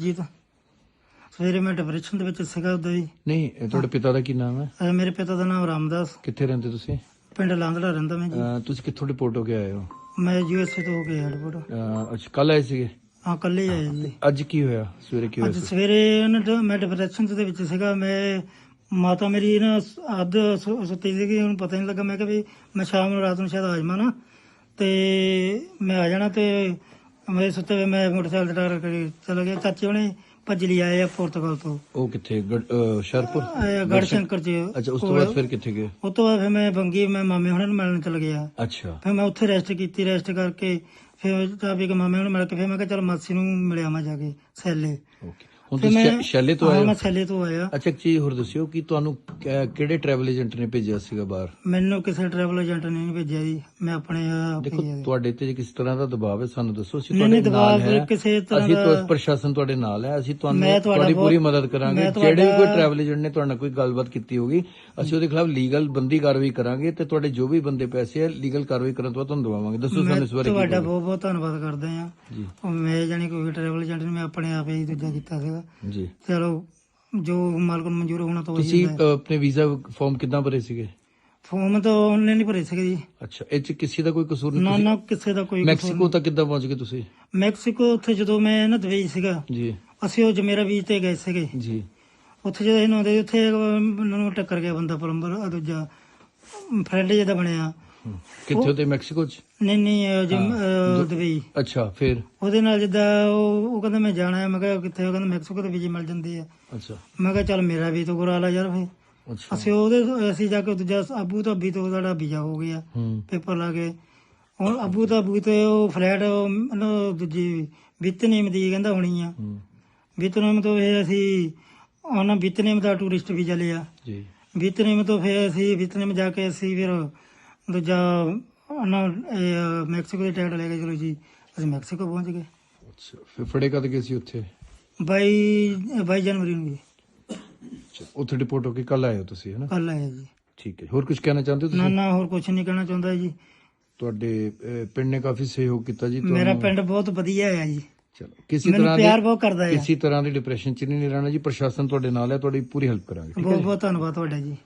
ਜੀ ਤਾਂ। ਸਵੇਰੇ ਮੈਂ ਡਿਪਰੈਸ਼ਨ ਦੇ ਵਿੱਚ ਸੀਗਾ ਉਦੋਂ ਹੀ ਨਹੀਂ ਇਹ ਤੁਹਾਡੇ ਪਿਤਾ ਦਾ ਕੀ ਨਾਮ ਹੈ? ਅਹ ਮੇਰੇ ਪਿਤਾ ਦਾ ਨਾਮ ਰਾਮਦਾਸ। ਕਿੱਥੇ ਰਹਿੰਦੇ ਤੁਸੀਂ? ਪਿੰਡ ਲਾਂਦੜਾ ਰਹਿੰਦਾ ਮੈਂ ਜੀ। ਅਹ ਤੁਸੀਂ ਕਿੱਥੋਂ ਰਿਪੋਰਟ ਹੋ ਕੇ ਆਏ ਹੋ? ਮੈਂ ਯੂਐਸਏ ਤੋਂ ਹੋ ਕੇ ਐਡਵੋਰਟ ਅਹ ਅੱਛਾ ਕੱਲ ਆਏ ਸੀਗੇ? ਹਾਂ ਕੱਲੇ ਆਏ ਜੀ। ਅੱਜ ਕੀ ਹੋਇਆ? ਸਵੇਰੇ ਕੀ ਹੋਇਆ ਅੱਜ ਸੀ? ਸਵੇਰੇ ਉਹਨਾਂ ਦਾ ਮੈਂ ਡਿਪਰੈਸ਼ਨ ਦੇ ਵਿੱਚ ਸੀਗਾ। ਮੈਂ ਮਾਤਾ ਮੇਰੀ ਨਾ ਅੱਧ ਸੁ- ਸੁੱਤੀ ਸੀਗੀ। ਉਹਨੂੰ ਪਤਾ ਨਹੀਂ ਲੱਗਾ। ਮੈਂ ਕਿਹਾ ਵੀ ਮੈਂ ਸ਼ਾਮ ਨੂੰ ਰਾਤ ਨੂੰ ਸ਼ਾਇਦ ਆ ਜਾਵਾਂ ਨਾ। ਤੇ ਮੈਂ ਆ ਜਾਣਾ ਤੇ ਮੈਂ ਸੁੱਤੇ ਹੋਏ ਮੈਂ ਮੋਟਰਸਾਈਕਲ ਤੇ ਟਾਰ ਕੇ ਚਲਾ ਗਿਆ। ਚਾਚੇ ਉਹਨੇ ਭੱਜ ਲਈ ਆਏ ਆ ਪੁਰਤਗਾਲ ਤੋਂ। ਉਹ ਕਿੱਥੇ? ਗੜ- ਅਹ ਸ਼ਰਪੁਰ ਇਹ ਗੜਸ਼ੰਕਰ ਚ। ਅੱਛਾ ਉਸ ਤੋਂ ਬਾਅਦ ਫਿਰ ਕਿੱਥੇ ਗਏ? ਉਸ ਤੋਂ ਬਾਅਦ ਫਿਰ ਮੈਂ ਬੰਗੀ ਮੈਂ ਮਾਮੇ ਹੁਣਾਂ ਨੂੰ ਮਿਲਣ ਚਲ ਗਿਆ। ਅੱਛਾ। ਫਿਰ ਮੈਂ ਉੱਥੇ ਰੈਸਟ ਕੀਤੀ ਰੈਸਟ ਕਰਕੇ ਫਿਰ ਤਾਂ ਵੀ ਕਿ ਮਾਮੇ ਨੂੰ ਮਿਲ ਕੇ ਫਿਰ ਮੈਂ ਕਿਹਾ ਚਲ ਮਾਸੀ ਨੂੰ ਮਿਲਿਆ ਮੈਂ ਜਾ ਕੇ ਸੈਲੇ। ਓਕੇ ਹੁਣ ਤੁਸੀਂ ਮੈਂ ਸ਼ੈ- ਸ਼ੈਲੇ ਤੋਂ ਹਾਂ, ਆਏ ਹੋ? ਮੈਂ ਸੈਲੇ ਤੋਂ ਆਇਆ। ਅੱਛਾ ਇੱਕ ਚੀਜ਼ ਹੋਰ ਦੱਸਿਓ ਕਿ ਤੁਹਾਨੂੰ ਕਿ- ਕਿਹੜੇ ਟਰੈਵਲ ਏਜੰਟ ਨੇ ਭੇਜਿਆ ਸੀਗਾ ਬਾਹਰ? ਮੈਨੂੰ ਕਿਸੇ ਟਰੈਵਲ ਏਜੰਟ ਨੇ ਨਹੀਂ ਭੇਜਿਆ ਜੀ। ਮੈਂ ਆਪਣੇ ਆਪ ਦੇਖੋ ਭੇਜਿਆ ਜੀ। ਤੁਹਾਡੇ ਤੇ ਕਿਸੇ ਤਰ੍ਹਾਂ ਦਾ ਦਬਾਅ ਹੈ ਸਾਨੂੰ ਦੱਸੋ। ਅਸੀਂ ਨਹੀਂ, ਨਹੀਂ, ਤੁਹਾਡੇ ਨਾਲ ਦਬਾਅ ਹੈ। ਕਿਸੇ ਤਰ੍ਹਾਂ ਅਸੀਂ ਦਾ- ਤੋਂ ਪ੍ਰਸ਼ਾਸਨ ਤੁਹਾਡੇ ਨਾਲ ਹੈ। ਅਸੀਂ ਤੁਹਾਨੂੰ ਮੈਂ ਤੁਹਾਡਾ ਤੁਹਾਡੀ ਪੂਰੀ ਬਹੁਤ- ਮਦਦ ਕਰਾਂਗੇ। ਮੈਂ ਜਿਹੜੇ ਵੀ ਕੋਈ ਟਰੈਵਲ ਏਜੰਟ ਨੇ ਤੁਹਾਡੇ ਨਾਲ ਕੋਈ ਗੱਲਬਾਤ ਕੀਤੀ ਹੋਗੀ ਅਸੀਂ ਉਹਦੇ ਖਿਲਾਫ ਲੀਗਲ ਬੰਦੀ ਕਾਰਵਾਈ ਕਰਾਂਗੇ ਤੇ ਤੁਹਾਡੇ ਜੋ ਵੀ ਬੰਦੇ ਪੈਸੇ ਹੈ ਲੀਗਲ ਕਾਰਵਾਈ ਕਰਨ ਤੋਂ ਬਾਅਦ ਤੁਹਾਨੂੰ ਦਵਾਵਾਂਗੇ। ਦੱਸੋ ਮੈਂ ਸਾਨੂੰ ਇਸ ਬਾਰੇ ਕੀ ਤੁਹਾਡਾ ਕਹੋਗੇ? ਬਹੁਤ ਬਹੁਤ ਧੰਨਵਾਦ ਕਰਦੇ ਆ ਜੀ। ਮੈਂ ਜਾਨੀ ਕੋਈ ਟਰੈਵਲ ਏਜੰਟ ਨਹੀਂ ਮੈਂ ਆਪਣੇ ਆਪ ਹੀ ਦੂਜਾ ਕੀਤਾ ਸੀਗਾ। ਜੀ। ਚਲੋ ਜੋ ਮਾਲਕ ਨੂੰ ਮਨਜ਼ੂਰ ਹੋਣਾ ਤਾਂ ਤੁਸੀਂ ਅ, ਆਪਣੇ ਵੀਜ਼ਾ ਫਾਰਮ ਕਿੱਦਾਂ ਭਰੇ ਸੀਗੇ? ਫੋਮ ਤਾਂ ਉਹਨੇ ਨਹੀਂ ਭਰੇ ਸੀਗੇ ਜੀ। ਅੱਛਾ ਇਹ ਚ ਕਿਸੇ ਦਾ ਕੋਈ ਕਸੂਰ ਨਾ ਨਹੀਂ ਨਾ ਕਿਸੇ ਦਾ ਕੋਈ ਮੈਕਸੀਕੋ ਤੱਕ ਕਿੱਦਾਂ ਪਹੁੰਚ ਗਏ ਤੁਸੀਂ। ਮੈਕਸੀਕੋ ਉੱਥੇ ਜਦੋਂ ਮੈਂ ਨਾ ਦੁਬਈ ਸੀਗਾ ਜੀ। ਅਸੀਂ ਉਹ ਜਮੇਰਾ ਬੀਚ ਤੇ ਗਏ ਸੀਗੇ। ਜੀ। ਉੱਥੇ ਜਦੋਂ ਇਹਨਾਂ ਦੇ ਉੱਥੇ ਉਹਨਾਂ ਨੂੰ ਟੱਕਰ ਗਿਆ ਬੰਦਾ ਪਲੰਬਰ ਆ ਦੂਜਾ ਫਰੈਂਡ ਜਿਹਦਾ ਬਣਿਆ। ਕਿੱਥੇ ਤੇ ਮੈਕਸੀਕੋ ਚ? ਨਹੀਂ ਨਹੀਂ ਅਹ ਜਿਮ- ਅਹ ਦੁਬਈ। ਅੱਛਾ ਫਿਰ? ਉਹਦੇ ਨਾਲ ਜਿੱਦਾਂ ਉਹ ਉਹ ਕਹਿੰਦਾ ਮੈਂ ਜਾਣਾ ਹੈ ਮੈਂ ਕਿਹਾ ਕਿੱਥੇ ਉਹ ਕਹਿੰਦਾ ਮੈਕਸੀਕੋ ਤੇ ਵੀਜ਼ੇ ਮਿਲ ਜਾਂਦੇ ਆ। ਅੱਛਾ। ਮੈਂ ਕਿਹਾ ਚੱਲ ਮੇਰਾ ਵੀ ਤਾਂ ਕਰਾ ਲਾ ਯਾਰ ਫੇ ਅੱਛਾ। ਅਸੀਂ ਉਹਦੇ ਅਸੀਂ ਜਾ ਕੇ ਦੂਜਾ ਅਬੂ ਧਾਬੀ ਤੋਂ ਸਾਡਾ ਵੀਜ਼ਾ ਹੋ ਗਿਆ। ਹੂੰ। ਪੇਪਰ ਲਾ ਕੇ। ਹੁਣ ਅਬੂ ਧਾਬੀ ਤੇ ਉਹ ਫਲੈਟ ਮਤਲਬ ਦੂਜੀ ਵਿਤਨੀਮ ਦੀ ਕਹਿੰਦਾ ਹੋਣੀ ਆ। ਹੂੰ। ਵਿਤਨੀਮ ਤੋਂ ਇਹ ਅਸੀਂ ਉਹਨਾਂ ਵਿਤਨੀਮ ਦਾ ਟੂਰਿਸਟ ਵੀਜ਼ਾ ਲਿਆ। ਜੀ। ਵਿਤਨੀਮ ਤੋਂ ਫਿਰ ਅਸੀਂ ਵਿਤਨੀਮ ਜਾ ਕੇ ਅਸੀਂ ਫਿਰ ਦੂਜਾ ਉਹਨਾਂ ਇਹ ਮੈਕਸੀਕੋ ਦੀ ਟਿਕਟ ਲੈ ਕੇ ਚਲੋ ਜੀ। ਅਸੀਂ ਮੈਕਸੀਕੋ ਪਹੁੰਚ ਗਏ। ਅੱਛਾ ਫਿਰ ਫੜੇ ਕਦ ਗਏ ਸੀ ਉੱਥੇ? 22 22 ਜਨਵਰੀ ਨੂੰ ਜੀ। ਅੱਛਾ, ਉੱਥੇ ਰਿਪੋਰਟ ਹੋ ਕੇ ਕੱਲ ਆਏ ਹੋ ਤੁਸੀਂ ਹੈ ਨਾ ਕੱਲ ਆਇਆ ਜੀ। ਠੀਕ ਹੈ ਹੋਰ ਕੁਝ ਕਹਿਣਾ ਚਾਹੁੰਦੇ ਹੋ ਨਾ ਤੁਸੀਂ? ਨਾ ਹੋਰ ਕੁਝ ਨਹੀਂ ਕਹਿਣਾ ਚਾਹੁੰਦਾ ਜੀ। ਤੁਹਾਡੇ ਅਹ, ਪਿੰਡ ਨੇ ਕਾਫੀ ਸਹਿਯੋਗ ਕੀਤਾ ਜੀ ਮੇਰਾ ਪਿੰਡ ਬਹੁਤ ਵਧੀਆ ਹੈ ਜੀ। ਚਲੋ ਕਿਸੇ ਮੈਨੂੰ ਤਰ੍ਹਾਂ ਪਿਆਰ ਦੀ ਬਹੁਤ ਕਰਦਾ ਹੈ ਕਿਸੇ ਤਰ੍ਹਾਂ ਦੀ ਡਿਪਰੈਸ਼ਨ ਚ ਨਹੀਂ ਰਹਿਣਾ ਜੀ ਪ੍ਰਸ਼ਾਸਨ ਤੁਹਾਡੇ ਨਾਲ ਹੈ ਤੁਹਾਡੀ ਪੂਰੀ ਹੈਲਪ ਕਰਾਂਗੇ ਠੀਕ ਹੈ ਬਹੁਤ ਜੀ? ਬਹੁਤ ਧੰਨਵਾਦ ਤੁਹਾਡਾ ਜੀ।